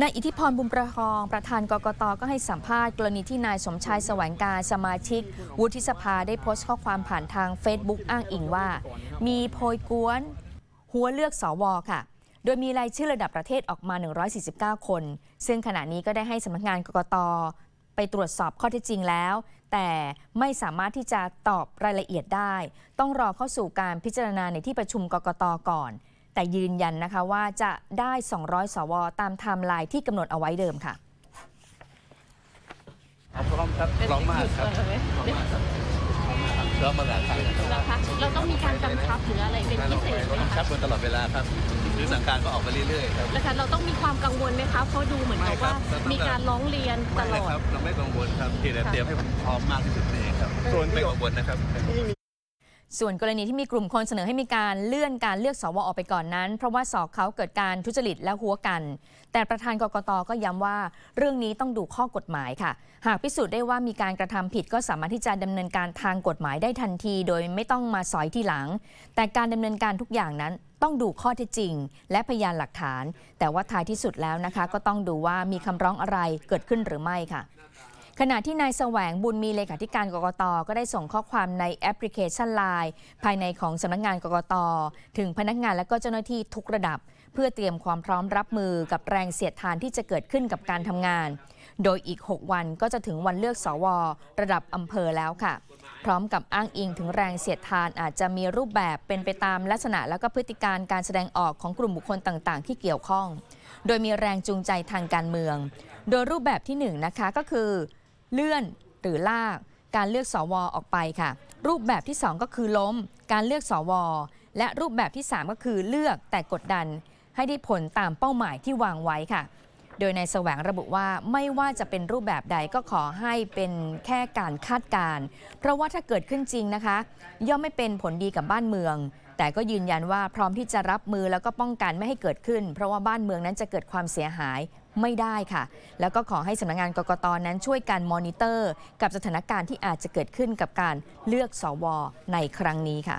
นายอิทธิพรบุญประคองประธานกกตก็ให้สัมภาษณ์กรณีที่นายสมชายแสวงการสมาชิก วุฒิสภาได้โพสต์ข้อความผ่านทาง Facebook อ้างอิงว่า มีโพยกวน หัวเลือกสวค่ะ โดยมีรายชื่อระดับประเทศออกมา 149 คน ซึ่งขณะนี้ก็ได้ให้สำนักงานกกตไปตรวจสอบข้อเท็จจริงแล้ว แต่ไม่สามารถที่จะตอบรายละเอียดได้ ต้องรอเข้าสู่การพิจารณาในที่ประชุมกกตก่อน แต่ยืนยันนะคะว่าจะได้ 200 สว ตามไทม์ไลน์ที่กำหนดเอาไว้เดิมค่ะพร้อมครับพร้อมมากครับพร้อมมากครับพร้อมมาหลายครั้งแล้วนะคะเราต้องมีการกำชับหรืออะไรเป็นพิเศษไหมกำชัคะบกันตลอดเวลาครับหรือสั่งการก็ออกมาเรื่อยๆครับนะคะเราต้องมีความกังวลไหมคะเพราะดูเหมือนกับว่าไม่ครับมีการร้องเรียนตไม่ลเลยอดครับเราไม่กังวลครับเพียงแต่เตรียมให้มันพร้อมมากที่สุดนี่เองครับส่วนไม่กังวลนะครับ ส่วนกรณีที่มีกลุ่มคนเสนอให้มีการเลื่อนการเลือกสวออกไปก่อนนั้น เพราะว่าสอกเขาเกิดการทุจริตและหัวกัน แต่ประธานกกตก็ย้ำว่า เรื่องนี้ต้องดูข้อกฎหมายค่ะ หากพิสูจน์ได้ว่ามีการกระทำผิดก็สามารถที่จะดำเนินการทางกฎหมายได้ทันที โดยไม่ต้องมาสอยทีหลัง แต่การดำเนินการทุกอย่างนั้นต้องดูข้อเท็จจริง และพยานหลักฐาน แต่ว่าท้ายที่สุดแล้วนะคะ ก็ต้องดูว่ามีคำร้องอะไรเกิดขึ้นหรือไม่ค่ะ ขณะที่นายแสวงบุญมีเลขาธิการกกต ก็ได้ส่งข้อความในแอปพลิเคชัน Line ภายในของสำนักงานกกต ถึงพนักงานและก็เจ้าหน้าที่ทุกระดับ เพื่อเตรียมความพร้อมรับมือกับแรงเสียดทานที่จะเกิดขึ้นกับการทำงาน โดยอีก 6 วันก็จะถึงวันเลือกสว ระดับอำเภอแล้วค่ะ พร้อมกับอ้างอิงถึงแรงเสียดทานอาจจะมีรูปแบบเป็นไปตามลักษณะและก็พฤติการการแสดงออกของกลุ่มบุคคลต่าง ๆ ที่เกี่ยวข้อง โดยมีแรงจูงใจทางการเมือง โดยรูปแบบที่หนึ่งนะคะก็คือ เลื่อนหรือลาก การเลือกสวออกไปค่ะ รูปแบบที่ 2 ก็คือล้ม การเลือกสวและรูปแบบที่ 3 ก็คือเลือกแต่กดดัน ให้ได้ผลตามเป้าหมายที่วางไว้ค่ะ โดยในายแสวงระบุว่าไม่ว่าจะเป็นรูปแบบใดก็ขอให้เป็นแค่การคาดการ์เพราะว่าถ้าเกิดขึ้นจริงนะคะ ย่อมไม่เป็นผลดีกับบ้านเมือง แต่ก็ยืนยันว่าพร้อมที่จะรับมือแล้วก็ป้องกันไม่ให้เกิดขึ้น เพราะว่าบ้านเมืองนั้นจะเกิดความเสียหายไม่ได้ค่ะ แล้วก็ขอให้สำนักงานกกตนั้นช่วยการมอนิเตอร์ กับสถานการณ์ที่อาจจะเกิดขึ้นกับการเลือกสวในครั้งนี้ค่ะ